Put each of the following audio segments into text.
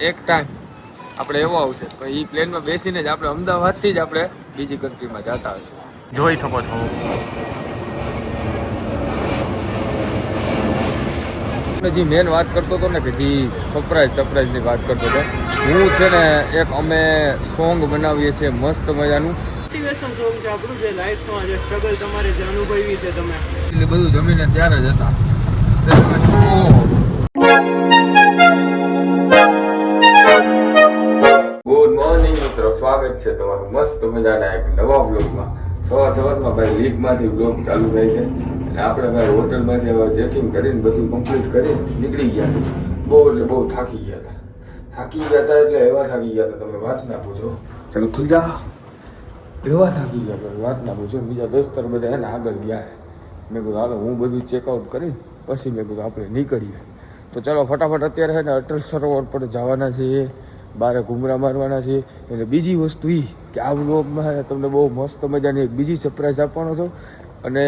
એક ટાઈમ આપણે એવો આવશે. પણ એ પ્લેનમાં બેસીને જ આપણે અમદાવાદથી જ આપણે બીજી કન્ટ્રીમાં જતા હશું. જોઈ શકો છો. જે મેન વાત કરતો હતો ને કે જે સરપ્રાઈઝ સરપ્રાઈઝની વાત કરતો હતો હું છે ને એક અમે સોંગ બનાવીએ છીએ મસ્ત મજાનું. સોંગ છે આપણું જે લાઈફમાં જે સ્ટ્રગલ તમારે જે અનુભવી છે તમે. એટલે બધું જમીને ત્યારે જ હતા. મસ્ત મજાના એક નવા બ્લોગમાં સવાર સવારમાં ભાઈ લીગમાંથી બ્લોગ ચાલુ થાય છે. અને આપણે ભાઈ હોટલમાંથી હવે ચેકિંગ કરીને બધું કમ્પ્લીટ કરીને નીકળી ગયા બહુ એટલે બહુ થાકી ગયા હતા. થાકી ગયા હતા એટલે એવા થાકી ગયા હતા તમે વાત ના પૂછો. ચાલો ખુલ જા. એવા થાકી ગયા હતા વાત ના પૂછો. બીજા દોસ્તર બધા હે ને આગળ ગયા મેં કીધું હાલો હું બધું ચેકઆઉટ કરી પછી મેં કીધું આપણે નીકળીએ. તો ચાલો ફટાફટ અત્યારે છે ને અટલ સરોવર પર જવાના છીએ. બારે ઘૂમરા મારવાના છે એટલે બીજી વસ્તુ એ કે આ વ્લોગમાં તમને બહુ મસ્ત મજાની એક બીજી સરપ્રાઈઝ આપવાનો છો. અને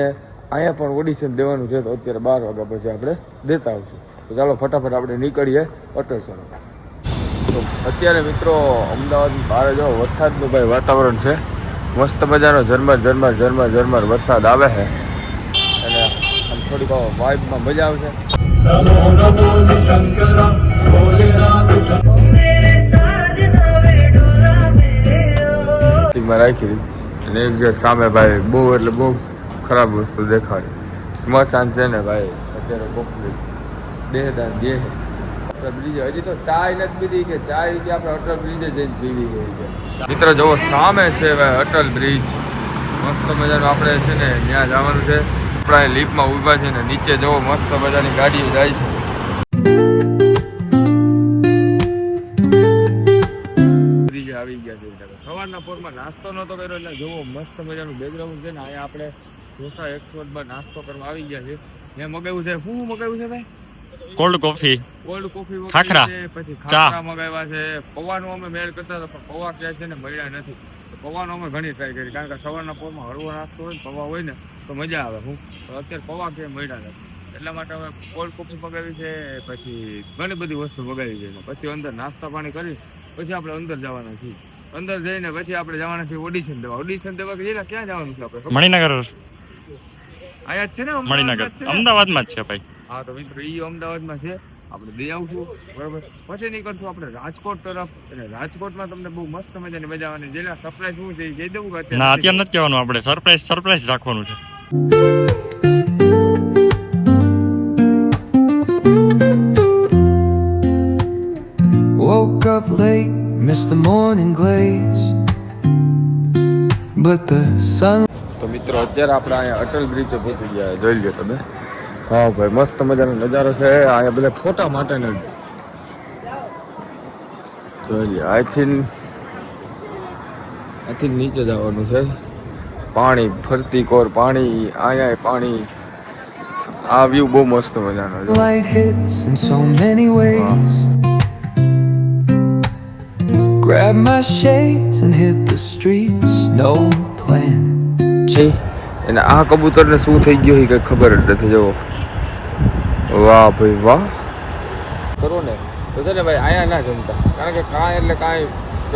અહીંયા પણ ઓડિશન દેવાનું છે, તો અત્યારે બાર વાગ્યા પછી આપણે દેતા આવશું. તો ચાલો ફટાફટ આપણે નીકળીએ અટલ તો અત્યારે મિત્રો અમદાવાદ બહાર જો વરસાદનું ભાઈ વાતાવરણ છે. મસ્ત મજાનો ઝરમર ઝરમર ઝરમર ઝરમર વરસાદ આવે છે. અને થોડીક વાઇબમાં મજા આવશે. માં રાખી અને એક્ઝેક્ટ સામે ભાઈ બહુ એટલે બહુ ખરાબ વસ્તુ દેખાડી. સ્મશાન છે ને ભાઈ, અત્યારે કોકલી દેહદાન દેહ બ્રિજ, હજી તો ચાય નથી પીધી કે ચાય કે આપણે અટલ બ્રિજે જઈને પીવી હોય છે મિત્ર જુઓ સામે છે ભાઈ અટલ બ્રિજ. મસ્ત મજાનું આપણે છે ને ત્યાં જવાનું છે. આપણે લીફમાં ઊભા છે ને નીચે જુઓ મસ્ત મજાની ગાડીઓ જાય છે. આવી ગયા છે સવારના પોરમાં નાસ્તો નહોતો કર્યો એટલે જુઓ મસ્ત મજાનું બેકગ્રાઉન્ડ છે ને અહીંયા આપણે ઢોસા એક્સપોર્ટમાં નાસ્તો કરવા આવી ગયા છે મેં મગાવ્યું છે શું મગાવ્યું છે ભાઈ? Cold coffee cold coffee khakhra. પછી ખાખરા મગાવ્યા છે. પૌવાનું અમે મેળ કરતા હતા પણ પૌવા ક્યાં છે ને મળ્યા નથી. પૌવાનો અમે ઘણી ટ્રાય કરી કારણ કે સવારના પોરમાં હળવો નાસ્તો હોય ને પૌવા હોય ને તો મજા આવે. હું અત્યારે પૌવા ક્યાંય મળ્યા નથી. એટલા માટે અમે કોલ્ડ કોફી મગાવી છે પછી ઘણી બધી વસ્તુ મગાવી છે. પછી અંદર નાસ્તા પાણી કરી પછી આપણે અંદર જવાના છીએ. અંદર જઈને પછી આપણે જવાના છીએ ઓડિશન દેવા. ઓડિશન દેવા કે જઈને ક્યાં જવાનું છે આપણે? મણિનગર. અહીંયા જ છે ને મણિનગર. અમદાવાદમાં જ છે ભાઈ. હા તો મિત્રો એ અમદાવાદમાં છે. આપણે દઈ આવશું. બરાબર? પછી નીકળશું આપણે રાજકોટ તરફ. અને રાજકોટમાં તમને બહુ મસ્ત મજાની મજા આવવાની. જેના સરપ્રાઈઝ શું છે એ કહી દઉં ના અત્યારે નથી કહેવાનું આપણે. સરપ્રાઈઝ સરપ્રાઈઝ રાખવાનું છે. But the તો મિત્રો અત્યારે આપણે અહીંયા અટલ બ્રિજે પહોંચી ગયા જોઈ લો તમે. હા ભાઈ મસ્ત મજાનો નજારો છે. અહીંયા બધા ફોટા માટેનો. જ. જોઈ લ્યો અહીંથી અહીંથી નીચે જવાનું છે. પાણી ફરતી કોર પાણી અહીંયા પાણી. આ વ્યૂ બહુ મસ્ત મજાનો છે. Grab my shades and hit the streets, no plan. છે. અને આ કબૂતરને શું થઈ ગયું કઈ ખબર જ નથી. જવો વાહ ભાઈ વાહ. કરો ને. તો છે ને ભાઈ અહીંયા ના જમતા. કારણ કે કાંઈ એટલે કાંઈ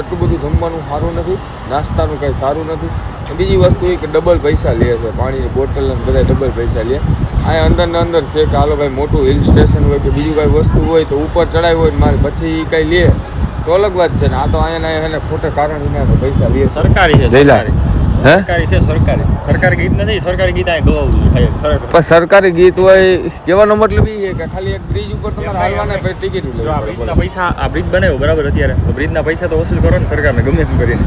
એટલું બધું જમવાનું સારું નથી. નાસ્તાનું કાંઈ સારું નથી. બીજી વસ્તુ એ કે ડબલ પૈસા લે છે. પાણીની બોટલ ને બધા ડબલ પૈસા લે. અહીંયા અંદર ને અંદર છે કે હાલો ભાઈ મોટું હિલ સ્ટેશન હોય કે બીજું કાંઈ વસ્તુ હોય તો ઉપર ચડાવી હોય મારે પછી એ કાંઈ લે. તો અલગ વાત છે ને આ તો અહીંયા ને એને ખોટે કારણ એના પૈસા લે સરકારી છે. સરકારી. સરકારી છે સરકારી. સરકારી ગીત નથી સરકારી ગીત અહીં ગવાવું પણ સરકારી ગીત હોય કહેવાનો મતલબ એ કે ખાલી એક બ્રિજ ઉપર તમારે હાલવાના પછી ટિકિટ આ બ્રિજના પૈસા આ બ્રિજ બનાવ્યો બરાબર અત્યારે. બ્રિજના પૈસા તો વસૂલ કરો ને સરકારને ગમે તેમ કરીને.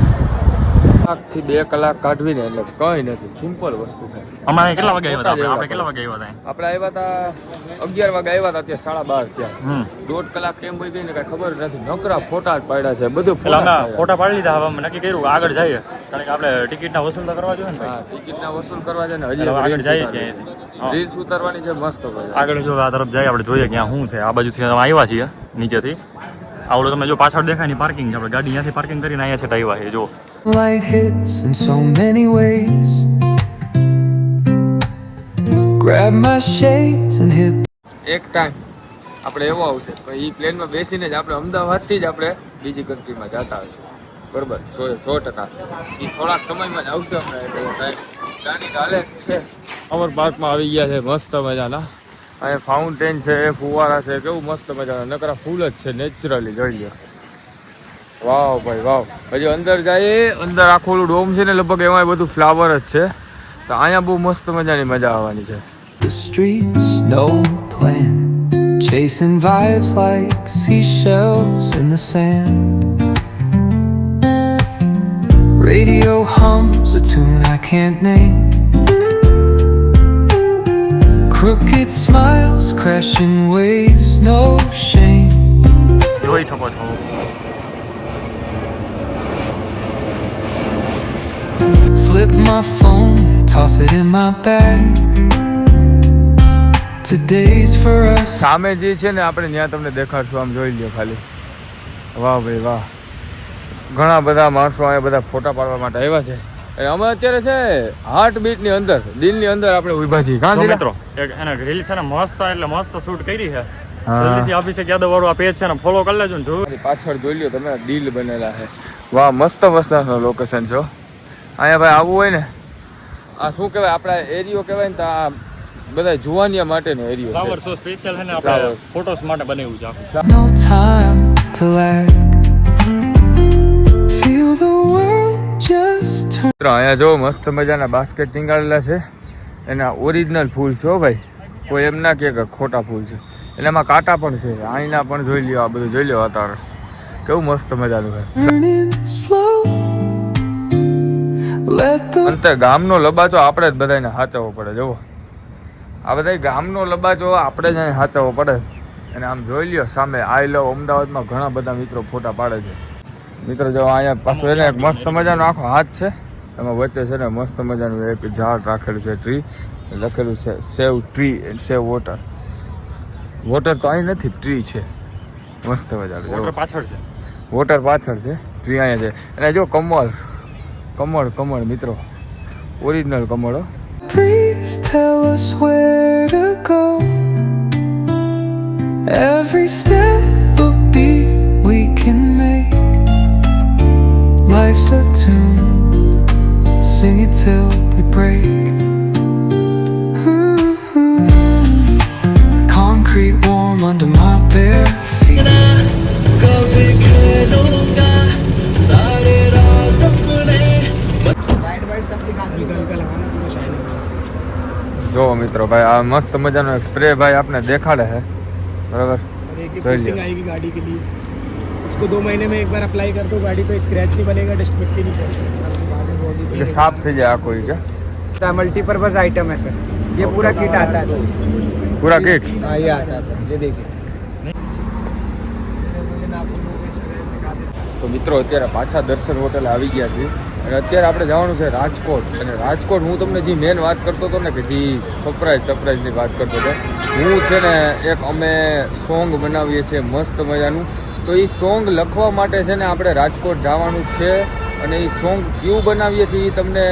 કલાકથી બે કલાક કાઢવીને એટલે કંઈ નથી સિમ્પલ વસ્તુ છે. અમારે કેટલા વાગે આવ્યા હતા આપણે? કેટલા વાગે આવ્યા હતા? આપણે આવ્યા હતા અગિયાર વાગે આવ્યા હતા ત્યાં સાડા બાર ત્યાં. દોઢ કલાક કેમ વહી ગઈ ને કઈ ખબર નથી. નકરા ફોટા જ પાડ્યા છે બધું ફોટા પાડી લીધા હવે નક્કી કર્યું આગળ જઈએ. કારણ કે આપણે ટિકિટના વસૂલ તો કરવા જોઈએ ને ટિકિટ ના ટિકિટના વસૂલ કરવા છે ને હજી આગળ જઈએ હજી રીલ્સ ઉતારવાની છે મસ્ત આગળ જો આ તરફ જઈએ આપણે જોઈએ ક્યાં શું છે. આ બાજુથી અમે આવ્યા છીએ નીચેથી. આવડો તમે જો પાછળ દેખાયની પાર્કિંગ છે આપણે ગાડી અહીંયાથી પાર્કિંગ કરીને અહીંયા છે ટાઈવા છે જો. Light hits in so many ways. Grab my shades and hit એક ટાઈમ આપણે એવો આવશે. પણ એ પ્લેનમાં બેસીને જ આપણે અમદાવાદથી જ આપણે બીજી કન્ટ્રીમાં જતા હશું. બરોબર? સો સો ટકા. એ થોડાક સમયમાં જ આવશે હમણાં. એટલે ટાઈમ ગાડી હાલે છે. અમર પાર્કમાં આવી ગયા છે. મસ્ત મજાના. અહીંયા ફાઉન્ટેન છે ફુવારા છે કેવું મસ્ત મજાના નકરા ફૂલ જ છે નેચરલી જોઈ લો વાવ ભાઈ વાવ હજી અંદર જાય અંદર આખું ઓલું ડોમ છે ને લગભગ એમાં બધું ફ્લાવર જ છે તો અહીંયા બહુ મસ્ત મજાની મજા આવવાની છે The streets, no plan. Chasing vibes like seashells in the sand. Radio hums a tune I can't name. Crooked smiles, crashing waves, no shame. જોઈ શકો છો Flip my phone, toss it in my bag. Today's for us. સામે જે છે ને આપણે ત્યાં તમને દેખાડશું. આમ જોઈ લ્યો ખાલી. વાહ ભાઈ વાહ. ઘણા બધા માણસો અહીંયા બધા ફોટા પાડવા માટે આવ્યા છે. અમે અત્યારે છે હાર્ટ બીટની અંદર દિલની અંદર આપણે ઊભા છીએ. કાં મિત્રો એક એને રીલ છે ને મસ્ત એટલે મસ્ત શૂટ કરી છે. જલ્દીથી અભિષેક યાદવ વાળું આ પેજ છે ને ફોલો કરી લેજો ને જોયું પાછળ જોઈ લ્યો તમે ડીલ બનેલા છે. વાહ મસ્ત મસ્ત લોકેશન જો અહીંયા ભાઈ આવવું હોય ને આ શું કહેવાય આપણા એરિયો કહેવાય ને તો આ બધા જુવાનિયા માટેનો એરિયો ફ્લાવર શો સ્પેશિયલ છે ને આપણે ફોટોસ માટે બનાવ્યું છે no time to lake feel the world. મિત્રો અહીંયા જો મસ્ત મજાના બાસ્કેટ ટીંગાડેલા છે. એના ઓરિજિનલ ફૂલ છે હો ભાઈ. કોઈ એમ ના કહે કે ખોટા ફૂલ છે. એનામાં કાંટા પણ છે. અહીંના પણ જોઈ લ્યો આ બધું જોઈ લ્યો અત્યારે કેવું મસ્ત મજાનું slow. અંતે ગામનો લબાચો આપણે જ બધાને સાચવવો પડે જુઓ. આ બધા ગામનો લબાચો આપણે જ સાચવવો પડે. અને આમ જોઈ લ્યો સામે આઈ લવ અમદાવાદમાં ઘણા બધા મિત્રો ફોટા પાડે છે. મિત્રો જો અહીંયા પાછો એને એક મસ્ત મજાનો આખો હાથ છે. એમાં વચ્ચે છે ને મસ્ત મજાનું એક ઝાડ રાખેલું છે ટ્રી લખેલું છે save tree and save water water તો અહીં નથી ટ્રી છે. મસ્ત મજાનું વોટર પાછળ છે. વોટર પાછળ છે. ટ્રી અહીંયા છે. અને જો કમળ કમળ કમળ મિત્રો. ઓરિજિનલ કમળો Please tell us where to go. Every step a beat we can make. Life's a tune, sing it till we break. Concrete warm under my bare feet. જો મિત્રો ભાઈ આ મસ્ત મજાનો એક સ્પ્રે ભાઈ આપને દેખાડે છે બરાબર और एक चलिए। फिटिंग आएगी गाड़ी के लिए इसको दो महीने में एक बार अप्लाई कर दो गाड़ी पे स्क्रैच नहीं बनेगा डस्ट मिट्टी नहीं એટલે पड़ेगी સાફ થઈ જાય આખો ઈ કે मल्टीपर्पज आइटम है सर ये पूरा किट आता है सर પૂરા કીટ हाँ ये आता है सर ये देखिए તો મિત્રો અત્યારે પાછા દર્શન હોટલ આવી ગયા છીએ અને અત્યારે આપણે જવાનું છે રાજકોટ અને રાજકોટ હું તમને જે મેન વાત કરતો હતો ને કે જે સરપ્રાઈઝ સરપ્રાઈઝની વાત કરતો હતો હું છે ને એક અમે સોંગ બનાવીએ છીએ મસ્ત મજાનું તો એ સોંગ લખવા માટે છે ને આપણે રાજકોટ જવાનું છે અને એ સોંગ ક્યુ બનાવીએ છીએ એ તમને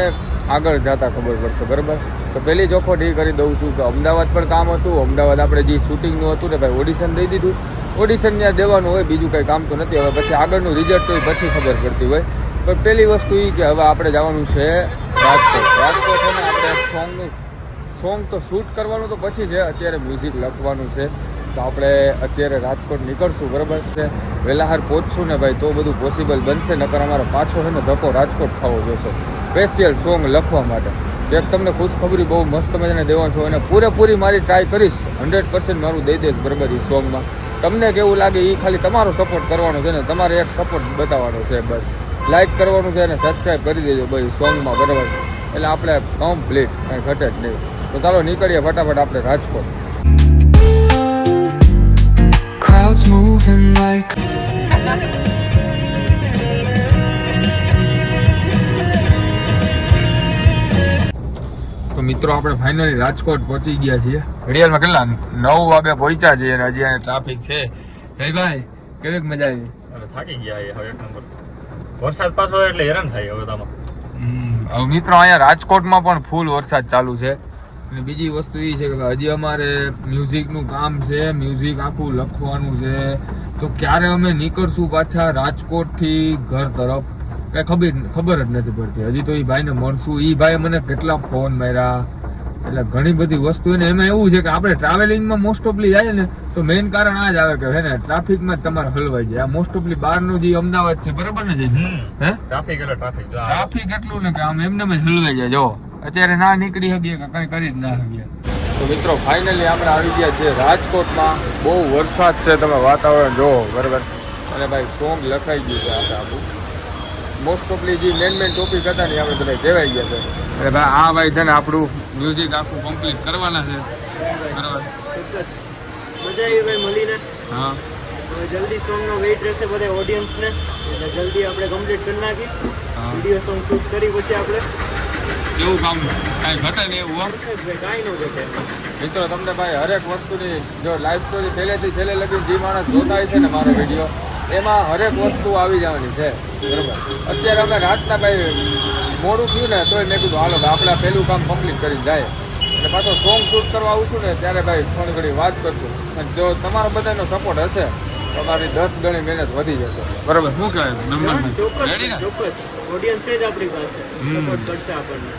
આગળ જતા ખબર પડશે, બરાબર? તો પહેલી ચોખવટ એ કરી દઉં છું કે અમદાવાદ પણ કામ હતું, અમદાવાદ આપણે જે શૂટિંગનું હતું ને ભાઈ ઓડિશન દઈ દીધું. ઓડિશન ત્યાં દેવાનું હોય, બીજું કંઈ કામ તો નથી, હવે પછી આગળનું રિઝલ્ટ તો એ પછી ખબર પડતી હોય. પણ પહેલી વસ્તુ એ કે હવે આપણે જવાનું છે રાજકોટ. રાજકોટ છે ને, આપણે સોંગનું સોંગ તો શૂટ કરવાનું તો પછી છે, અત્યારે મ્યુઝિક લખવાનું છે. તો આપણે અત્યારે રાજકોટ નીકળશું, બરાબર? છે વેલાહાર પહોંચશું ને ભાઈ, તો બધું પોસિબલ બનશે, નકર અમારે પાછો છે ને ધક્કો રાજકોટ થવો જોશે. સ્પેશિયલ સોંગ લખવા માટે. એક તમને ખુશખબરી બહુ મસ્ત મજાને દેવાનું છું, અને પૂરેપૂરી મારી ટ્રાય કરીશ. હંડ્રેડ પર્સન્ટ મારું દઈ દઈશ બરાબર એ સોંગમાં તમને કેવું લાગે એ ખાલી તમારો સપોર્ટ કરવાનો છે ને, તમારે એક સપોર્ટ બતાવવાનો છે, બસ. લાઈક કરવાનું છે અને સબસ્ક્રાઈબ કરી દેજો ભાઈ સોંગમાં બરાબર? એટલે આપણે કમ્પ્લીટ કાંઈ ઘટે જ નહીં. તો ચાલો નીકળીએ ફટાફટ આપણે રાજકોટ. Crowds moving like તો મિત્રો આપણે ફાઇનલી રાજકોટ પહોંચી ગયા છીએ. ઘડિયાળમાં કેટલા? નવ વાગે પહોંચ્યા છીએ અને હજી અહીંયા ટ્રાફિક છે. જયભાઈ કેવી મજા આવી? થાકી ગયા હવે એક નંબર. વરસાદ પાછો એટલે હેરાન થાય હવે તમે મિત્રો અહીંયા રાજકોટમાં પણ ફૂલ વરસાદ ચાલુ છે. અને બીજી વસ્તુ એ છે કે હજી અમારે મ્યુઝિકનું કામ છે મ્યુઝિક આખું લખવાનું છે. તો ક્યારે અમે નીકળશું પાછા રાજકોટથી ઘર તરફ? કંઈ ખબર ખબર જ નથી પડતી. હજી તો એ ભાઈને મળશું. એ ભાઈ મને કેટલા ફોન માર્યા. એટલે ઘણી બધી વસ્તુ એને એમાં એવું છે કે આપણે ટ્રાવેલિંગમાં મોસ્ટ ઓફલી જાય ને તો મેઇન કારણ આ જ આવે કે હે ને ટ્રાફિકમાં જ તમારે હલવાઈ જાય. આ મોસ્ટ ઓફલી બહારનું જે અમદાવાદ છે બરાબર ને જઈ હે? ટ્રાફિક એટલે ટ્રાફિક. ટ્રાફિક એટલું ને કે આમ એમને જ હલવાઈ જાય. જો. અત્યારે ના નીકળી શકીએ કે કઈ કરી જ ના શકીએ. તો મિત્રો ફાઇનલી આપણે આવી ગયા છે રાજકોટમાં. બહુ વરસાદ છે તમે વાતાવરણ જોવો બરાબર? અને ભાઈ સોંગ લખાઈ ગયું છે આપણે આખું મોસ્ટ ઓફલી જે મેન મેન ટોપિક હતા ને આપણે બધા કહેવાઈ ગયા છે. અને ભાઈ આ ભાઈ છે ને આપણું મ્યુઝિક આખું કમ્પ્લીટ કરવાના છે. બરાબર? મજા આવી ભાઈ મળીને. હા. જલ્દી સોંગનો વેઇટ રહેશે બધા ઓડિયન્સને એટલે જલ્દી આપણે કમ્પ્લીટ કરી નાખી. હા. વીડિયો સોંગ શૂટ કરી પછી આપણે. એવું કામ કાંઈ ઘટે નહીં એવું મિત્રો, તમને ભાઈ હરેક વસ્તુની જો લાઈફ સ્ટોરી પહેલેથી છેલ્લે લગી જે માણસ જોતા છે ને મારો વીડિયો એમાં હરેક વસ્તુ આવી જવાની છે. બરાબર? અત્યારે અમે રાતના ભાઈ મોડું થયું ને, તોય મેં કીધું, હાલો, આપણે પહેલું કામ કમ્પ્લીટ કરી જાય. એટલે પાછો સોંગ શૂટ કરવા આવશું ને, ત્યારે ભાઈ થોડી ઘણી વાત કરશું. અને જો તમારો બધાનો સપોર્ટ હશે તો અમારી દસ ગણી મહેનત વધી જશે. બરોબર શું કહે ચોક્કસ રેડી ને? ઓડિયન્સ જ આપણી પાસે. સપોર્ટ કરશે આપણને.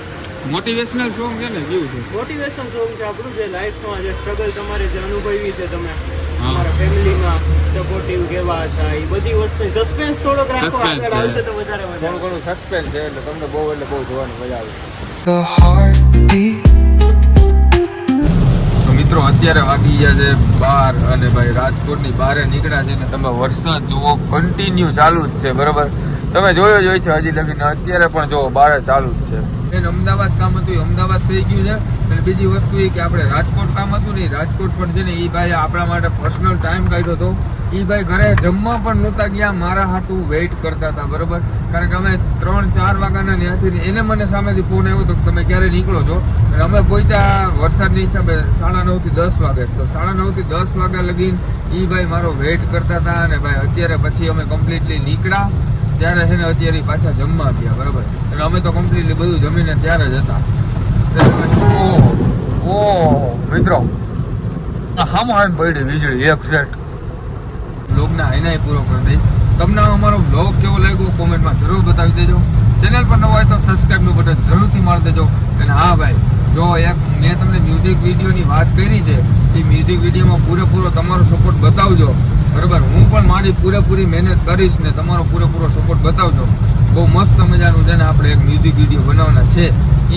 મોટિવેશનલ સોંગ છે ને કેવું છે? મોટિવેશન સોંગ છે આપણું જે લાઈફમાં જે સ્ટ્રગલ તમારે જે અનુભવી છે તમે. તમારા ફેમિલીમાં સપોર્ટિવ કેવા હતા એ બધી વસ્તુ સસ્પેન્સ થોડોક રાખો આગળ આવશે તો વધારે મજા થોડું ઘણું સસ્પેન્સ છે એટલે તમને બહુ એટલે બહુ જોવાની મજા આવે. The heartbeat. અત્યારે વાગી ગયા છે બાર અને ભાઈ રાજકોટની બહાર નીકળ્યા છે ને તમે વરસાદ જુઓ કન્ટિન્યુ ચાલુ જ છે, બરોબર? તમે જોયો જ હોય છે હજી લગીને, અત્યારે પણ જુઓ બાર ચાલુ જ છે. બેન અમદાવાદ કામ હતું એ અમદાવાદ થઈ ગયું છે. અને બીજી વસ્તુ એ કે આપણે રાજકોટ કામ હતું ને રાજકોટ પણ છે ને એ ભાઈ આપણા માટે પર્સનલ ટાઈમ કાઢ્યો હતો. એ ભાઈ ઘરે જમવા પણ નહોતા ગયા, મારા હાટું વેઇટ કરતા હતા, બરોબર? કારણ કે અમે ત્રણ, ચાર વાગ્યાના ત્યાંથી એને મને સામેથી ફોન આવ્યો હતો કે તમે ક્યારે નીકળો છો? અને અમે પહોંચ્યા વરસાદની હિસાબે સાડા નવથી દસ વાગે. તો સાડા નવથી દસ વાગ્યા લગીને એ ભાઈ મારો વેઇટ કરતા હતા અને ભાઈ અત્યારે પછી અમે કમ્પ્લીટલી નીકળ્યા. ત્યારે છે ને અત્યારે પાછા જમવા ગયા, બરાબર? એટલે અમે તો કમ્પ્લીટલી બધું જમીને ત્યારે જ હતા. ઓહ ઓહ, મિત્રો. હામ હાન પડી વીજળી, એક સેટ બ્લોગને એનાય પૂરો કરી દઈશ તમને અમારો વ્લોગ કેવો લાગ્યો કોમેન્ટમાં જરૂર બતાવી દેજો. ચેનલ પર નવા હોય તો સબસ્ક્રાઈબનું બટન જરૂરથી મારી દેજો. અને હા ભાઈ, જો એક મેં તમને મ્યુઝિક વિડીયોની વાત કરી છે, એ મ્યુઝિક વિડીયોમાં પૂરેપૂરો તમારો સપોર્ટ બતાવજો. બરાબર? હું પણ મારી પૂરેપૂરી મહેનત કરીશ ને તમારો પૂરેપૂરો સપોર્ટ બતાવજો. બહુ મસ્ત મજાનું છે ને આપણે એક મ્યુઝિક વીડિયો બનાવવાના છે.